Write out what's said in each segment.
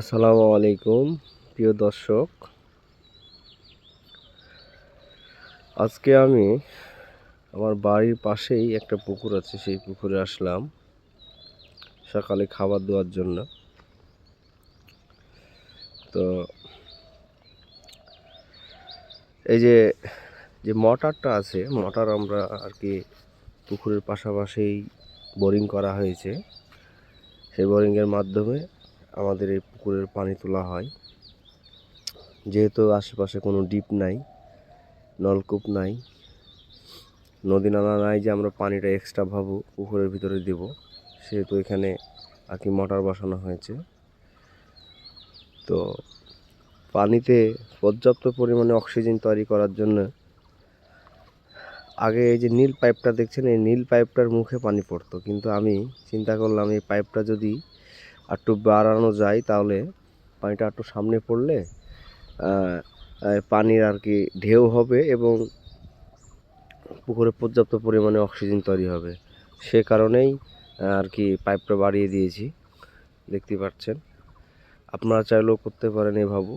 আসসালামু আলাইকুম, প্রিয় দর্শক। আজকে আমি আমার বাড়ির পাশেই একটা পুকুর আছে, সেই পুকুরে আসলাম সকালে খাবার দেওয়ার জন্য। তো এই যে যে মোটরটা আছে, মোটর আমরা আর কি পুকুরের পাশাপাশি বোরিং করা হয়েছে। সেই বোরিংয়ের মাধ্যমে আমাদের এই পুকুরের পানি তোলা হয়। যেহেতু আশেপাশে কোনো ডিপ নাই, নলকূপ নাই, নদী নালা নাই যে আমরা পানিটা এক্সট্রা ভাবো পুকুরের ভিতরে দেব, সেহেতু এখানে আর কি মোটর বসানো হয়েছে। তো পানিতে পর্যাপ্ত পরিমাণে অক্সিজেন তৈরি করার জন্য আগে এই যে নীল পাইপটা দেখছেন, এই নীল পাইপটার মুখে পানি পড়তো। কিন্তু আমি চিন্তা করলাম এই পাইপটা যদি একটু বাড়ানো যায় তাহলে পানিটা একটু সামনে পড়লে পানির আর কি ঢেউ হবে এবং পুকুরে পর্যাপ্ত পরিমাণে অক্সিজেন তৈরি হবে। সে কারণেই আর কি পাইপটা বাড়িয়ে দিয়েছি। দেখতে পাচ্ছেন? আপনারা চাইলেও করতে পারেন এভাবে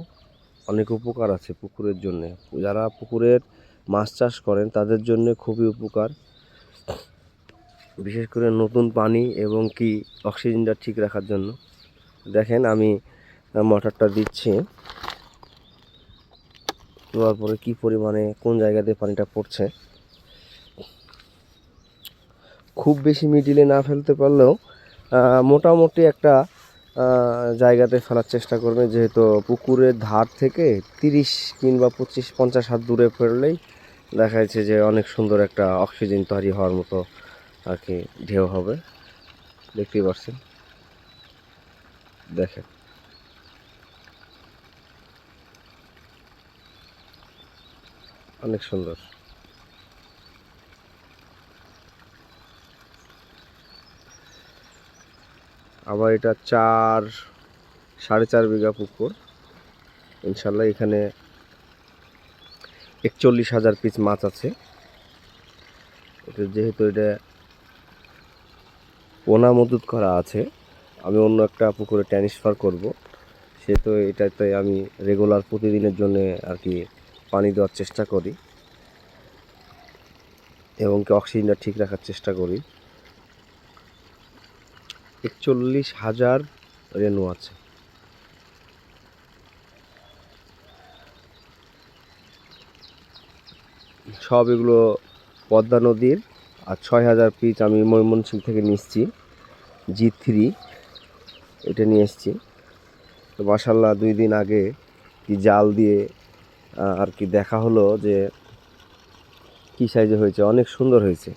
অনেক উপকার আছে পুকুরের জন্য। যারা পুকুরের মাছ চাষ করেন তাদের জন্য খুবই উপকার। বিশেষ করে নতুন পানি এবং কি অক্সিজেনটা ঠিক রাখার জন্য। দেখেন আমি মোটরটা দিচ্ছি। দেওয়ার পরে কি পরিমাণে, কোন জায়গাতে পানিটা পড়ছে। খুব বেশি মিডিলে না ফেলতে পারলেও মোটামুটি একটা জায়গাতে ফেলার চেষ্টা করবেন যেহেতু পুকুরের ধার থেকে তিরিশ কিংবা পঁচিশ, পঞ্চাশ হাত দূরে ফেললেই দেখা যাচ্ছে যে অনেক সুন্দর একটা অক্সিজেন তৈরি হওয়ার মতো আর কি ঢেউ হবে। দেখতেই পাচ্ছেন দেখেন। অনেক সুন্দর। আবার এটা চার, সাড়ে চার বিঘা পুকুর। ইনশাল্লাহ এখানে একচল্লিশ হাজার পিস মাছ আছে। এটা যেহেতু এটা পোনা মজুত করা আছে। আমি অন্য একটা পুকুরে ট্রান্সফার করব। সেহেতু এটাতে আমি রেগুলার প্রতিদিনের জন্য আর কি পানি দেওয়ার চেষ্টা করি এবং কি অক্সিজেনটা ঠিক রাখার চেষ্টা করি। একচল্লিশ হাজার রেনু আছে। সব এগুলো পদ্মা নদীর আর ছয় হাজার পিস আমি ময়মনসিং থেকে নিচ্ছি জি থ্রি এটা নিয়ে এসেছি। তো মাসাল্লাহ দুই দিন আগে কি জাল দিয়ে আর কি দেখা হলো যে কী সাইজে হয়েছে, অনেক সুন্দর হয়েছে।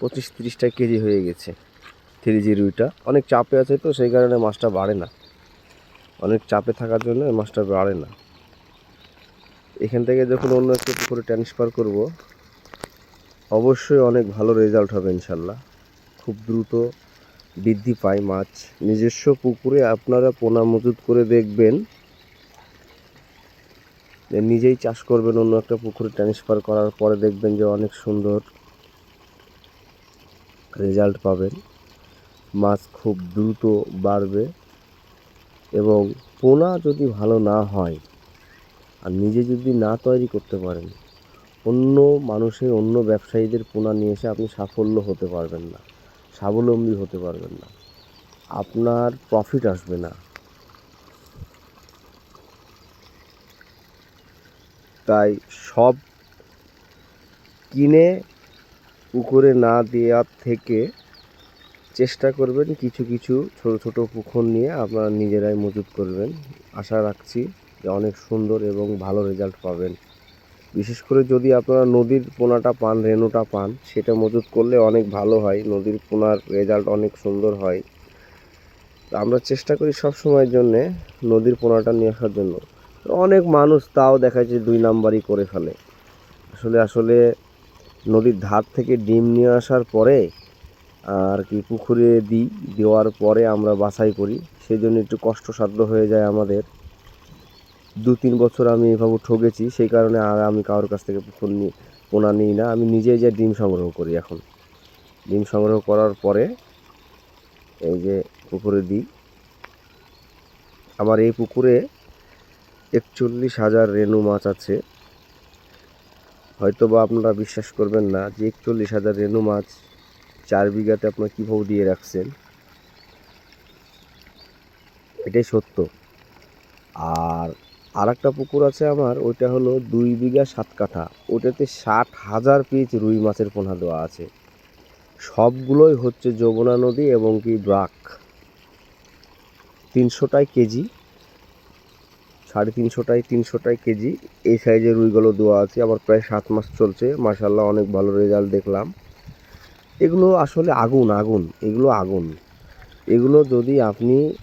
পঁচিশ তিরিশটা কেজি হয়ে গেছে থ্রি জি রুইটা। অনেক চাপে আছে তো, সেই কারণে মাছটা বাড়ে না। অনেক চাপে থাকার জন্য মাছটা বাড়ে না। এখান থেকে যখন অন্য একটা পুকুরে ট্রান্সফার করব অবশ্যই অনেক ভালো রেজাল্ট হবে ইনশাল্লাহ। খুব দ্রুত বৃদ্ধি পায় মাছ। নিজস্ব পুকুরে আপনারা পোনা মজুত করে দেখবেন। নিজেই চাষ করবেন অন্য একটা পুকুরে ট্রান্সফার করার পরে দেখবেন যে অনেক সুন্দর রেজাল্ট পাবেন। মাছ খুব দ্রুত বাড়বে এবং পোনা যদি ভালো না হয়, আর নিজে যদি না তৈরি করতে পারেন অন্য মানুষের, অন্য ব্যবসায়ীদের পোনা নিয়ে এসে আপনি সাফল্য হতে পারবেন না, স্বাবলম্বী হতে পারবেন না। আপনার প্রফিট আসবে না। তাই সব কিনে পুকুরে না দেওয়ার থেকে চেষ্টা করবেন কিছু কিছু ছোট ছোট পুকুর নিয়ে আপনারা নিজেরাই মজুত করবেন। আশা রাখছি যে অনেক সুন্দর এবং ভালো রেজাল্ট পাবেন। বিশেষ করে যদি আপনারা নদীর পোনাটা পান রেনুটা পান, সেটা মজুত করলে অনেক ভালো হয়। নদীর পোনার রেজাল্ট অনেক সুন্দর হয়। আমরা চেষ্টা করি সব সময়ের জন্যে নদীর পোনাটা নিয়ে আসার জন্য। অনেক মানুষ তাও দেখা যায় দুই নাম্বারই করে ফেলে। আসলে আসলে নদীর ধার থেকে ডিম নিয়ে আসার পরে আর কি পুকুরে দিই দেওয়ার পরে আমরা বাছাই করি। সেই জন্য একটু কষ্টসাধ্য হয়ে যায় আমাদের। দু তিন বছর আমি এভাবে ঠকেছি সেই কারণে আর আমি কারোর কাছ থেকে পুকুর নিয়ে পোনা নিই না। আমি নিজেই যে ডিম সংগ্রহ করি এখন। ডিম সংগ্রহ করার পরে এই যে পুকুরে দিই। আমার এই পুকুরে একচল্লিশ হাজার রেনু মাছ আছে। হয়তো বা আপনারা বিশ্বাস করবেন না যে একচল্লিশ হাজার রেনু মাছ চার বিঘাতে আপনার কীভাবে দিয়ে রাখছেন। এটাই সত্য। আর আরেকটা পুকুর আছে আমার, ওইটা হলো দুই বিঘা সাত কাঠা। ওটাতে ষাট হাজার পিস রুই মাছের পোনা দেওয়া আছে। সবগুলোই হচ্ছে যমুনা নদী এবং কি ব্রাক। তিনশোটাই কেজি, সাড়ে তিনশোটাই তিনশোটাই কেজি। এই সাইজের রুইগুলো দেওয়া আছে। আবার প্রায় সাত মাস চলছে। মার্শাল্লাহ অনেক ভালো রেজাল্ট দেখলাম। এগুলো আসলে আগুন আগুন, এগুলো আগুন। এগুলো যদি আপনি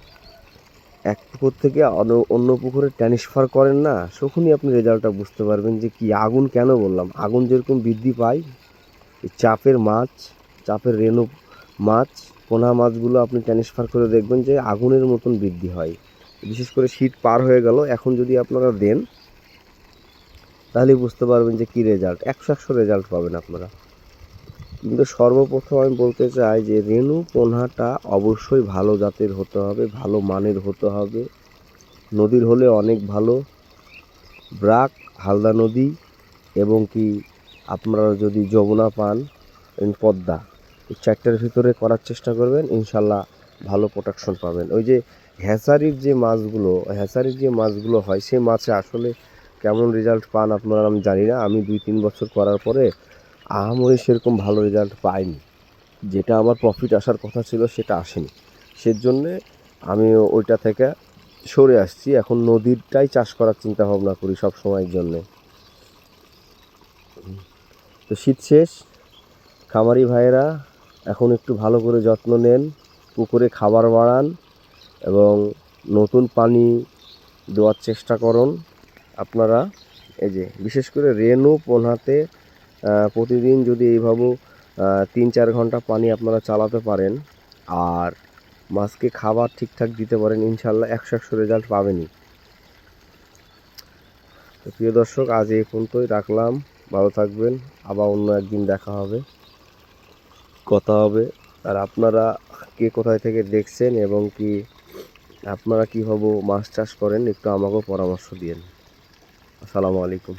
এক পুকুর থেকে অন্য- পুকুরে ট্রান্সফার করেন না, তখনই আপনি রেজাল্টটা বুঝতে পারবেন যে কি আগুন কেন বললাম। আগুন যেরকম বৃদ্ধি পায় চাপের মাছ, চাপের রেণু মাছ, পোনা মাছগুলো আপনি ট্রান্সফার করে দেখবেন যে আগুনের মতন বৃদ্ধি হয়। বিশেষ করে শীত পার হয়ে গেল, এখন যদি আপনারা দেন, তাহলে বুঝতে পারবেন যে কী রেজাল্ট একশো একশো রেজাল্ট পাবেন আপনারা। কিন্তু সর্বপ্রথম আমি বলতে চাই যে রেণু পোনাটা অবশ্যই ভালো জাতের হতে হবে, ভালো মানের হতে হবে। নদীর হলে অনেক ভালো। ব্রাক, হালদা নদী এবং কি আপনারা যদি যমুনা পান পদ্মা, এই চারটার ভিতরে করার চেষ্টা করবেন, ইনশাল্লাহ ভালো প্রোটেকশন পাবেন। ওই যে হ্যাচারির যে মাছগুলো হ্যাচারির যে মাছগুলো হয় সেই মাছে আসলে কেমন রেজাল্ট পান আপনারা আমি জানি না। আমি দুই তিন বছর করার পরে আহামরি সেরকম ভালো রেজাল্ট পাইনি। যেটা আমার প্রফিট আসার কথা ছিল সেটা আসেনি। সেজন্যে আমি ওইটা থেকে সরে আসছি। এখন নদীরটাই চাষ করার চিন্তা ভাবনা করি সব সময়ের জন্যে। তো শীত শেষ। খামারি ভাইয়েরা, এখন একটু ভালো করে যত্ন নেন, পুকুরে খাবার বাড়ান এবং নতুন পানি দেওয়ার চেষ্টা করুন। আপনারা এই যে, বিশেষ করে রেনু পোনাতে প্রতিদিন যদি এইভাবে তিন চার ঘণ্টা পানি আপনারা চালাতে পারেন, আর মাছকে খাবার ঠিকঠাক দিতে পারেন ইনশাল্লাহ একশো একশো রেজাল্ট পাবেনই। তো প্রিয় দর্শক, আজ এই পর্যন্তই রাখলাম। ভালো থাকবেন। আবার অন্য একদিন দেখা হবে, কথা হবে। আর আপনারা কে কোথায় থেকে দেখছেন এবং কি, আপনারা কীভাবে মাছ চাষ করেন, একটু আমাকেও পরামর্শ দিন আসসালামু আলাইকুম।